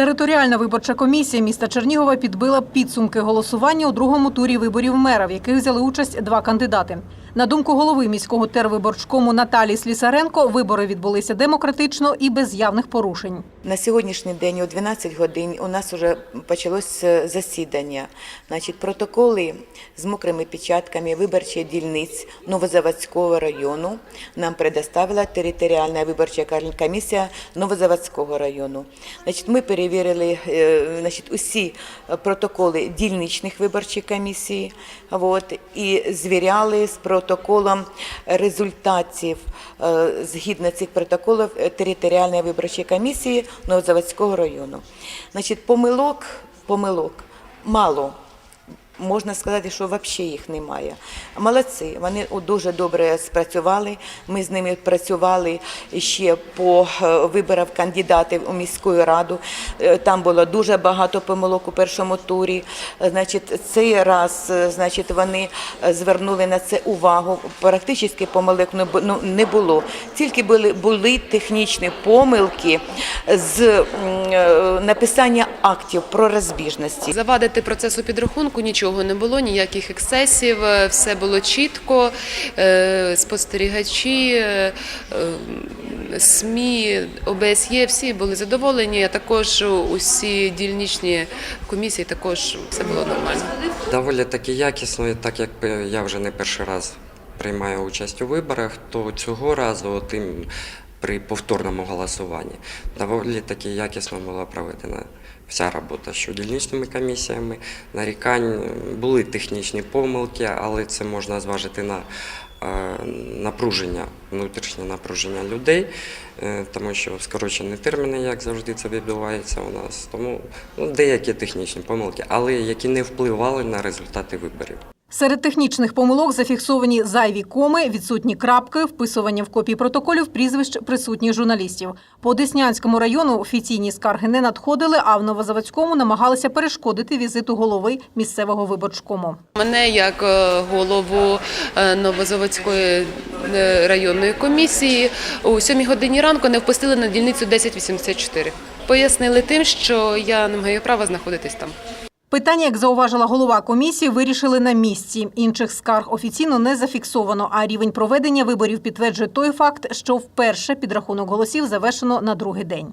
Територіальна виборча комісія міста Чернігова підбила підсумки голосування у другому турі виборів мера, в яких взяли участь два кандидати. На думку голови міського тервиборчкому Наталії Слісаренко, вибори відбулися демократично і без явних порушень. На сьогоднішній день о 12 годин у нас вже почалося засідання. Значить, протоколи з мокрими печатками виборчих дільниць Новозаводського району нам предоставила територіальна виборча комісія Новозаводського району. Значить, ми перевірили е, значить, усі протоколи дільничних виборчих комісій от, і звіряли з протоколом результатів е, згідно цих протоколів е, територіальної виборчої комісії Новозаводського району. Значить, помилок, помилок мало. Можна сказати, що взагалі їх немає. Молодці, вони дуже добре спрацювали. Ми з ними працювали ще по е, виборах кандидатів у міську раду. Е, Там було дуже багато помилок у першому турі. Значить, цей раз е, значить, вони звернули на це увагу. Практично помилок ну, не було. Тільки були, були технічні помилки з написання актів про розбіжності. Завадити процесу підрахунку нічого не було, ніяких ексцесів, е, все було чітко. Е, Спостерігачі, е, СМІ, ОБСЄ, всі були задоволені, а також усі дільничні комісії також все було нормально. Доволі таки якісно, так як я вже не перший раз приймаю участь у виборах, то цього разу тим при повторному голосуванні доволі таки якісно була проведена вся робота що дільничними комісіями. Нарікань були технічні помилки, але це можна зважити на е, напруження, внутрішнє напруження людей, е, тому що скорочені терміни, як завжди це відбувається у нас. Тому ну, деякі технічні помилки, але які не впливали на результати виборів. Серед технічних помилок зафіксовані зайві коми, відсутні крапки, вписування в копії протоколів прізвищ присутніх журналістів. По Деснянському району офіційні скарги не надходили, а в Новозаводському намагалися перешкодити візиту голови місцевого виборчкому. Мене як е, голову е, Новозаводської е, районної комісії у 7 годині ранку не впустили на дільницю 1084. Пояснили тим, що я не маю права знаходитись там. Питання, як зауважила голова комісії, вирішили на місці. Інших скарг офіційно не зафіксовано, а рівень проведення виборів підтверджує той факт, що вперше підрахунок голосів завершено на другий день.